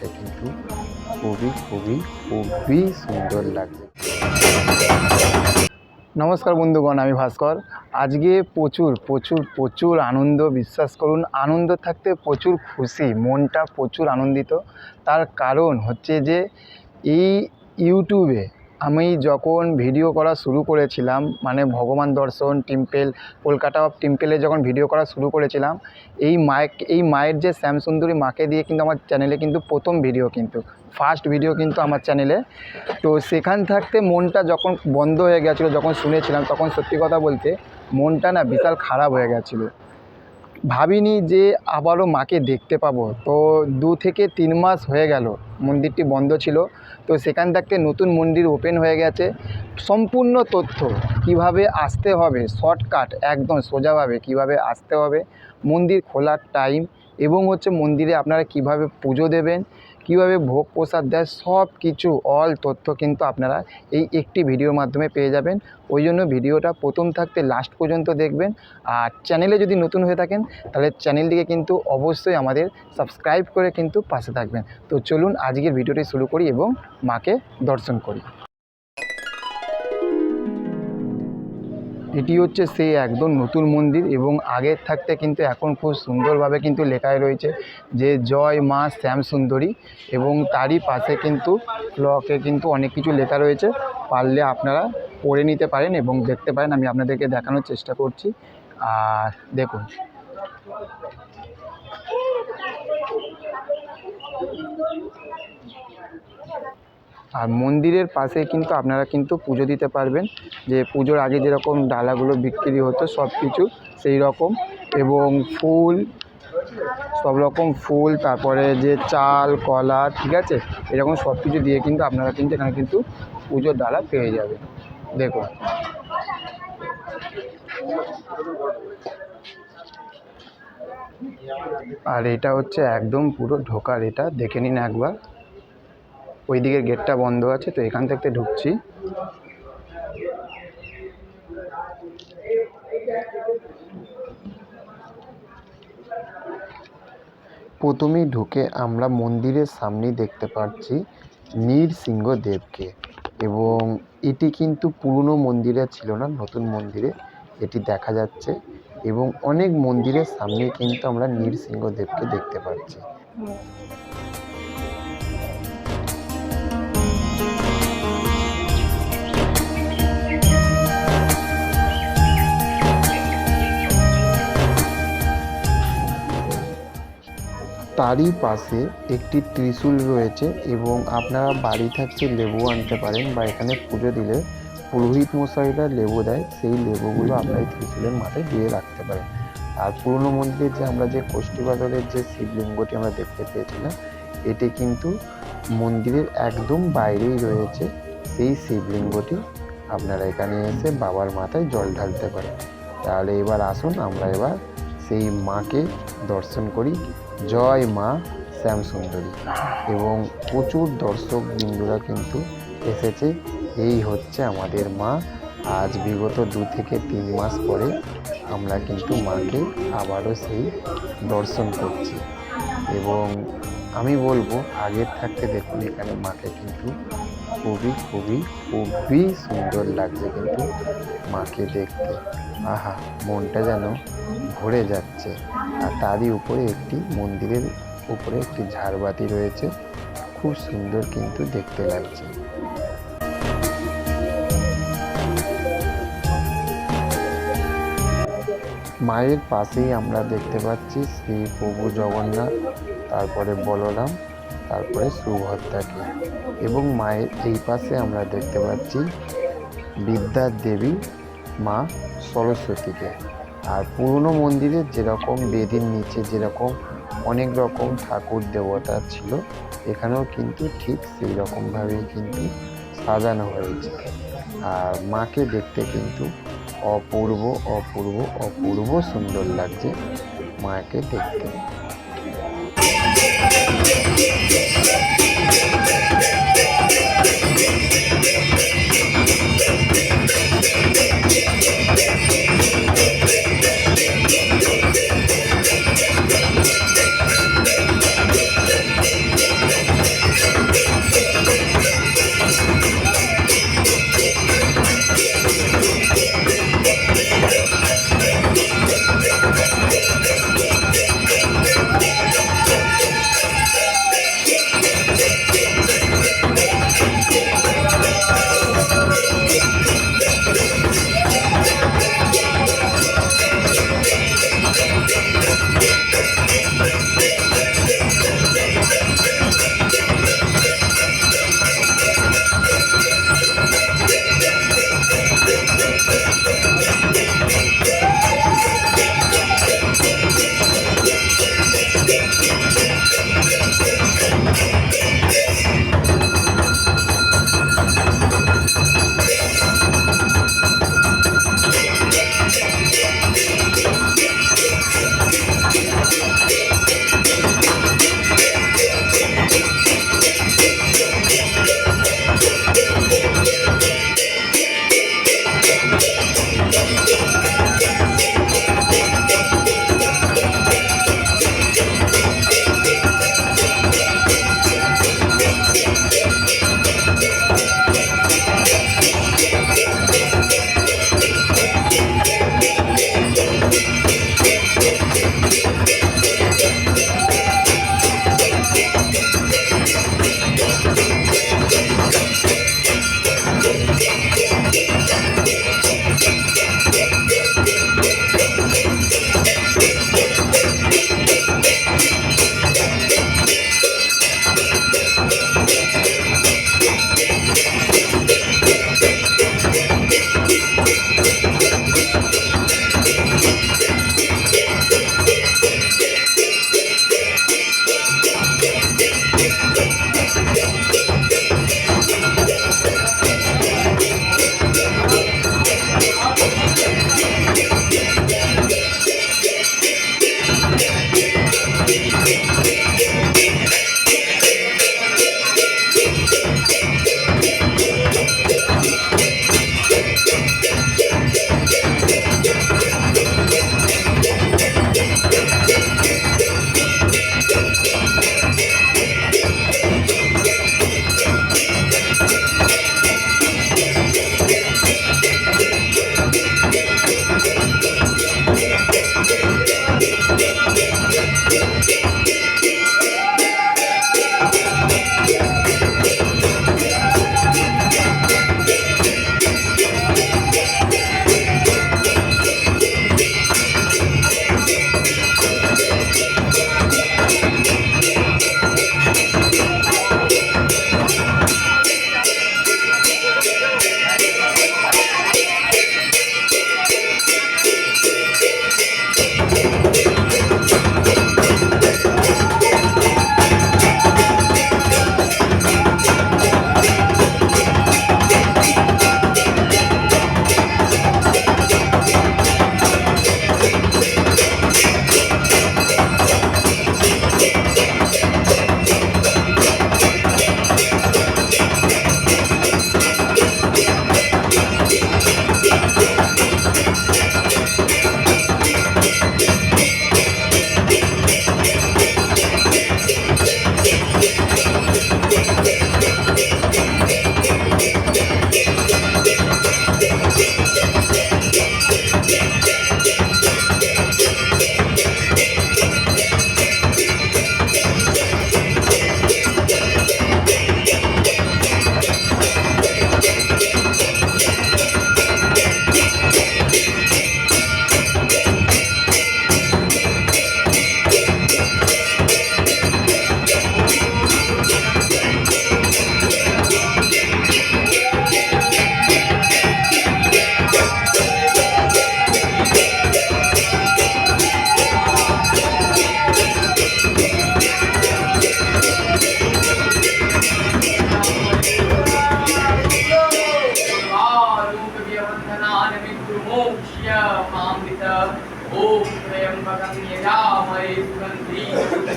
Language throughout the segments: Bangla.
মাকে কিন্তু খুবই খুবই খুবই সুন্দর লাগবে নমস্কার বন্ধুগণ, আমি ভাস্কর। আজকে প্রচুর প্রচুর প্রচুর আনন্দ, বিশ্বাস করুন, আনন্দ থাকতে প্রচুর খুশি, মনটা প্রচুর আনন্দিত। তার কারণ হচ্ছে যে এই ইউটিউবে আমি যখন ভিডিও করা শুরু করেছিলাম মানে ভগবান দর্শন টিম্পেল কলকাতা অফ টেম্পেলে যখন ভিডিও করা শুরু করেছিলাম, এই মায়ের এই মায়ের যে শ্যামসুন্দরী মাকে দিয়ে কিন্তু আমার চ্যানেলে কিন্তু প্রথম ভিডিও কিন্তু ফার্স্ট ভিডিও কিন্তু আমার চ্যানেলে তো সেখান থাকতে মনটা যখন বন্ধ হয়ে গেছিল, যখন শুনেছিলাম, তখন সত্যি কথা বলতে মনটা না বিশাল খারাপ হয়ে গেছিল। ভাবিনি যে আবারও মাকে দেখতে পাবো। তো দু থেকে তিন মাস হয়ে গেল, মন্দিরটি বন্ধ ছিল। তো সেখান থাকতে নতুন মন্দির ওপেন হয়ে গেছে। সম্পূর্ণ তথ্য, কীভাবে আসতে হবে শর্টকাট একদম সোজাভাবে কীভাবে আসতে হবে, মন্দির খোলার টাইম এবং হচ্ছে মন্দিরে আপনারা কীভাবে পুজো দেবেন কীভাবে ভোগ প্রসাদ দেয়, সব কিছু অল তথ্য কিন্তু আপনারা এই একটি ভিডিওর মাধ্যমে পেয়ে যাবেন। ওই জন্য ভিডিওটা প্রথম থাকতে লাস্ট পর্যন্ত দেখবেন। আর চ্যানেলে যদি নতুন হয়ে থাকেন, তাহলে চ্যানেলটিকে কিন্তু অবশ্যই আমাদের সাবস্ক্রাইব করে কিন্তু পাশে থাকবেন। তো চলুন আজকের ভিডিওটি শুরু করি এবং মাকে দর্শন করি। এটি হচ্ছে সেই একদম নতুন মন্দির এবং আগের থাকতে কিন্তু এখন খুব সুন্দরভাবে কিন্তু লেখাই রয়েছে যে জয় মা শ্যাম সুন্দরী এবং তারই পাশে কিন্তু ব্লকে কিন্তু অনেক কিছু লেখা রয়েছে। পারলে আপনারা পড়ে নিতে পারেন এবং দেখতে পারেন। আমি আপনাদেরকে দেখানোর চেষ্টা করছি। আর দেখুন। আর মন্দিরের পাশে কিন্তু আপনারা কিন্তু পুজো দিতে পারবেন। যে পুজোর আগে যেরকম ডালাগুলো বিক্রি হতো সব কিছু সেই রকম এবং ফুল, সব রকম ফুল, তারপরে যে চাল, কলা, ঠিক আছে? এরকম সব কিছু দিয়ে কিন্তু আপনারা কিন্তু এখানে কিন্তু পুজোর ডালা পেয়ে যাবেন। দেখুন। আর এটা হচ্ছে একদম পুরো ঢোকার, এটা দেখে নিন একবার। ওই দিকের গেটটা বন্ধ আছে, তো এখান থেকে ঢুকছি। প্রথমেই ঢুকে আমরা মন্দিরের সামনেই দেখতে পাচ্ছি নৃসিংহদেবকে এবং এটি কিন্তু পুরনো মন্দিরে ছিল না, নতুন মন্দিরে এটি দেখা যাচ্ছে এবং অনেক মন্দিরের সামনে কিন্তু আমরা নৃসিংহদেবকে দেখতে পাচ্ছি। তারই পাশে একটি ত্রিশূল রয়েছে এবং আপনারা বাড়ি থাকতে লেবু আনতে পারেন বা এখানে পুজো দিলে পুরোহিত মশাইরা লেবু দেয় সেই লেবুগুলো আপনারা এই ত্রিশূলের মাথায় দিয়ে রাখতে পারেন। আর পুরনো মন্দিরে যে আমরা যে কোষ্ঠীপাথরের যে শিবলিঙ্গটি আমরা দেখতে পেয়েছিলাম এটি কিন্তু মন্দিরের একদম বাইরেই রয়েছে। সেই শিবলিঙ্গটি আপনারা এখানে এসে বাবার মাথায় জল ঢালতে পারেন। তাহলে এবার আসুন আমরা এবার সেই মাকে দর্শন করি। জয় মা শ্যামসুন্দরী। এবং প্রচুর দর্শক বিন্দুরা কিন্তু এসেছে। এই হচ্ছে আমাদের মা। আজ বিগত দু থেকে তিন মাস পরে আমরা কিন্তু মাকে আবারও সেই দর্শন করছি। এবং আমি বলব, আগের থাকতে দেখুন, এখানে মাকে কিন্তু খুবই খুবই খুবই সুন্দর লাগছে কিন্তু মাকে দেখতে। আহা, মনটা যেন ভরে যাচ্ছে। আর তারই উপরে একটি মন্দিরের উপরে একটি ঝাড়বাতি রয়েছে। খুব সুন্দর কিন্তু দেখতে লাগছে। মায়ের পাশেই আমরা দেখতে পাচ্ছি শ্রী প্রভু জগন্নাথ, তারপরে বলরাম, তারপরে সুভদ্রাকে। এবং মায়ের এই পাশে আমরা দেখতে পাচ্ছি বিদ্যার দেবী, মা সরস্বতীকে আর পুরনো মন্দিরে যেরকম বেদির নিচে যেরকম অনেক রকম ঠাকুর দেবতা ছিল, এখানেও কিন্তু ঠিক সেই রকমভাবেই কিন্তু সাজানো হয়েছে আর মাকে দেখতে কিন্তু অপূর্ব অপূর্ব অপূর্ব সুন্দর লাগছে মাকে দেখতে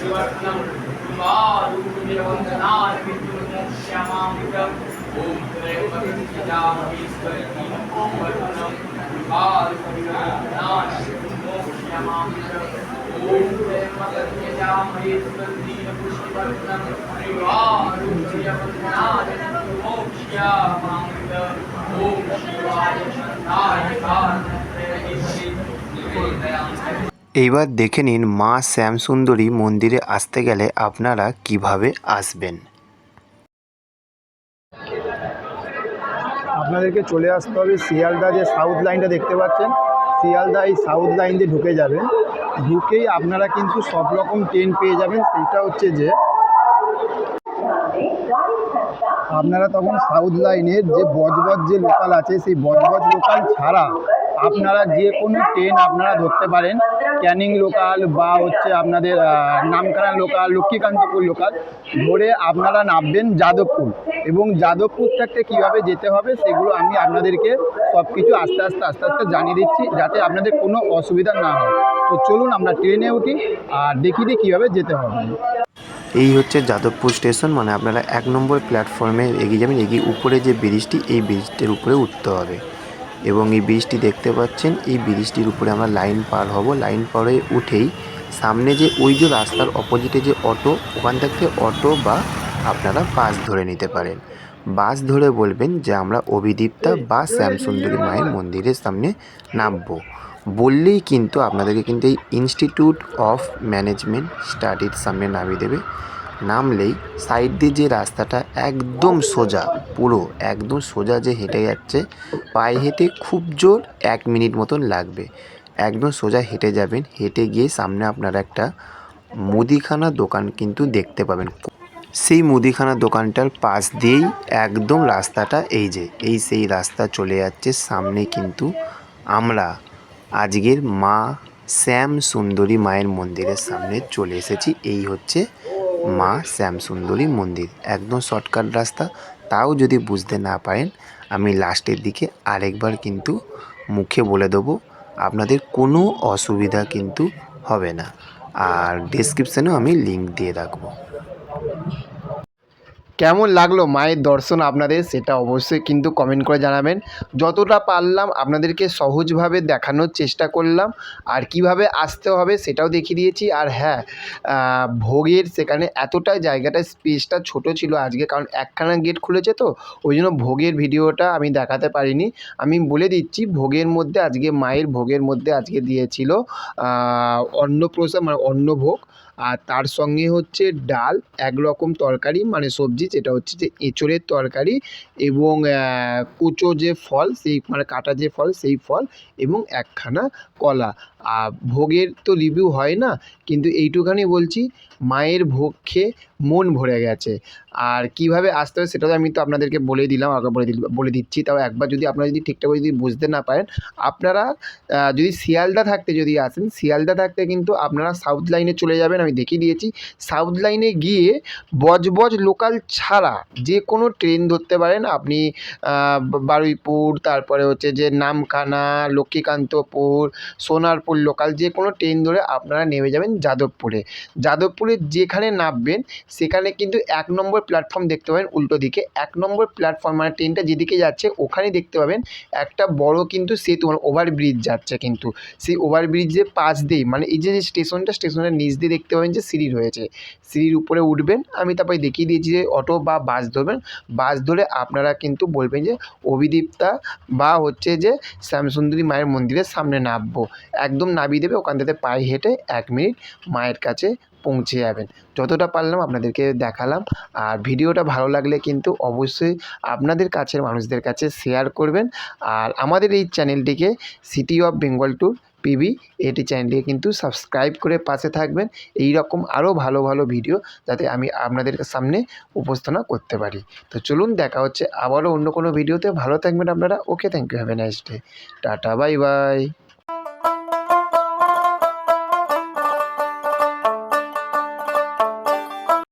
విష్ణువర్ధనం కుమారుని వందనాలు విష్ణును క్షమామికం ఓం త్రయంబకేశ్వరి ఓం వరుణం కుమారుణాశ్యమామికం ఓం త్రయంబకేశ్వరి పుష్టివర్ధనం కుమారుని వందనాలు మోక్ష్యామామికం ఓం శివాయ శరణాయ కారణం త్రయంబకేశ్వరి దయాం এইবার দেখে নিন মা শ্যামসুন্দরী মন্দিরে আসতে গেলে আপনারা কীভাবে আসবেন। আপনাদেরকে চলে আসতে হবে শিয়ালদা যে সাউথ লাইনটা দেখতে পাচ্ছেন। শিয়ালদা এই সাউথ লাইন দিয়ে ঢুকে যাবেন। ঢুকেই আপনারা কিন্তু সব রকম ট্রেন পেয়ে যাবেন। সেটা হচ্ছে যে আপনারা তখন সাউথ লাইনের যে বজবজ যে লোকাল আছে, সেই বজবজ লোকাল ছাড়া আপনারা যে কোনো ট্রেন আপনারা ধরতে পারেন। ক্যানিং লোকাল বা হচ্ছে আপনাদের আহ, নামখানা লোকাল লক্ষ্মীকান্তপুর লোকাল ধরে আপনারা নামবেন যাদবপুর। এবং যাদবপুর থেকে কীভাবে যেতে হবে সেগুলো আমি আপনাদেরকে সব কিছু আস্তে আস্তে আস্তে আস্তে জানিয়ে দিচ্ছি যাতে আপনাদের কোনো অসুবিধা না হয়। তো চলুন আমরা ট্রেনে উঠি আর দেখি দিই কীভাবে যেতে হবে। এই হচ্ছে যাদবপুর স্টেশন মানে আপনারা এক নম্বর প্ল্যাটফর্মে এগিয়ে যাবেন এগিয়ে উপরে যে ব্রিজটি এই ব্রিজটির উপরে উঠতে হবে। এবং এই ব্রিজটি দেখতে পাচ্ছেন, এই ব্রিজটির উপরে আমরা লাইন পার হব। লাইন পারে উঠেই সামনে যে ওই যে রাস্তার অপোজিটে যে অটো, ওখান থেকে অটো বা আপনারা বাস ধরে নিতে পারেন। বাস ধরে বলবেন যে আমরা অভিদীপ্তা বা শ্যামসুন্দরী মায়ের মন্দিরের সামনে নামবো। বললেই কিন্তু আপনাদেরকে কিন্তু এই ইনস্টিটিউট অফ ম্যানেজমেন্ট স্টাডির সামনে নামিয়ে দেবে। নামলেই সাইড দিয়ে যে রাস্তাটা একদম সোজা, পুরো একদম সোজা যে হেঁটে যাচ্ছে, পায়ে হেঁটে খুব জোর এক মিনিট মতন লাগবে। একদম সোজা হেঁটে যাবেন, হেঁটে গিয়ে সামনে আপনারা একটা মুদিখানা দোকান কিন্তু দেখতে পাবেন। সেই মুদিখানা দোকানটার পাশ দিয়েই একদম রাস্তাটা এই যে, এই সেই রাস্তা চলে যাচ্ছে। সামনে কিন্তু আমরা আজকের মা শ্যাম সুন্দরী মায়ের মন্দিরের সামনে চলে এসেছি। এই হচ্ছে মা শ্যামসুন্দরী মন্দির, একদম শর্টকাট রাস্তা, তাও যদি বুঝতে না পারেন, আমি লাস্টের দিকে আরেকবার কিন্তু মুখে বলে দেবো, আপনাদের কোনো অসুবিধা কিন্তু হবে না। আর ডিসক্রিপশানেও আমি লিঙ্ক দিয়ে রাখব। কেমন লাগল মায়ের দর্শন আপনাদের সেটা অবশ্যই কিন্তু কমেন্ট করে জানাবেন। যতটা পারলাম আপনাদেরকে সহজভাবে দেখানোর চেষ্টা করলাম, আর কীভাবে আসতে হবে সেটাও দেখিয়ে দিয়েছি। আর হ্যাঁ ভোগের সেখানে এতটাই জায়গাটা, স্পেসটা ছোট ছিল আজকে, কারণ একখানা গেট খুলেছে তো, ওই জন্য ভোগের ভিডিওটা আমি দেখাতে পারিনি। আমি বলে দিচ্ছি, ভোগের মধ্যে আজকে, মায়ের ভোগের মধ্যে আজকে দিয়েছিল অন্নপ্রসাদ মানে অন্নভোগ, আর তার সঙ্গে হচ্ছে ডাল এক রকম তরকারি মানে সবজি যেটা হচ্ছে যে এঁচোড়ের তরকারি এবং কুচো যে ফল, সেই মানে কাটা যে ফল, সেই ফল এবং একখানা কলা। ভোগের তো রিভিউ হয় না, কিন্তু এইটুখানি বলছি, মায়ের ভোগ খেয়ে মন ভরে গেছে। আর কীভাবে আসতে হবে সেটা তো আমি তো আপনাদেরকে বলে দিলাম, আগে বলে বলে দিচ্ছি। তাও একবার যদি আপনারা যদি ঠিকঠাক যদি বুঝতে না পারেন, আপনারা যদি শিয়ালদা থাকতে যদি আসেন, শিয়ালদা থাকতে কিন্তু আপনারা সাউথ লাইনে চলে যাবেন, আমি দেখিয়ে দিয়েছি। সাউথ লাইনে গিয়ে বজবজ লোকাল ছাড়া যে কোনো ট্রেন ধরতে পারেন। আপনি বারুইপুর, তারপরে হচ্ছে যে নামখানা, লক্ষ্মীকান্তপুর সোনারপুর লোকাল যে কোনো ট্রেন ধরে আপনারা নেমে যাবেন যাদবপুরে। যাদবপুরে যেখানে নামবেন, সেখানে কিন্তু এক নম্বর প্ল্যাটফর্ম দেখতে পাবেন উল্টো দিকে। এক নম্বর প্ল্যাটফর্ম মানে ট্রেনটা যেদিকে যাচ্ছে ওখানে দেখতে পাবেন একটা বড় কিন্তু সেতু মানে ওভারব্রিজ যাচ্ছে কিন্তু। সেই ওভারব্রিজের পাশ দিয়েই মানে এই যে স্টেশনটা স্টেশনের নিচ দিয়ে দেখতে পাবেন যে সিঁড়ি রয়েছে। সিঁড়ির উপরে উঠবেন, আমি তারপরে দেখিয়ে দিয়েছি যে অটো বা বাস ধরবেন। বাস ধরে আপনারা কিন্তু বলবেন যে অভিদীপ্তা বা হচ্ছে যে শ্যামসুন্দরী মায়ের মন্দিরের সামনে নামবো। একদম নামিয়ে দেবে, ওখান থেকে পায়ে হেঁটে এক মিনিট মায়ের কাছে পৌঁছে যাবেন। যতটা পারলাম আপনাদেরকে দেখালাম। আর ভিডিওটা ভালো লাগলে কিন্তু অবশ্যই আপনাদের কাছের মানুষদের কাছে শেয়ার করবেন। আর আমাদের এই চ্যানেলটিকে city of Bengal tour P B চ্যানেলটিকে কিন্তু সাবস্ক্রাইব করে পাশে থাকবেন। এই রকম আরও ভালো ভালো ভিডিও যাতে আমি আপনাদের সামনে উপস্থাপনা করতে পারি। তো চলুন দেখা হচ্ছে আবারও অন্য কোনো ভিডিওতে। ভালো থাকবেন আপনারা। Okay thank you have a nice day tata bye by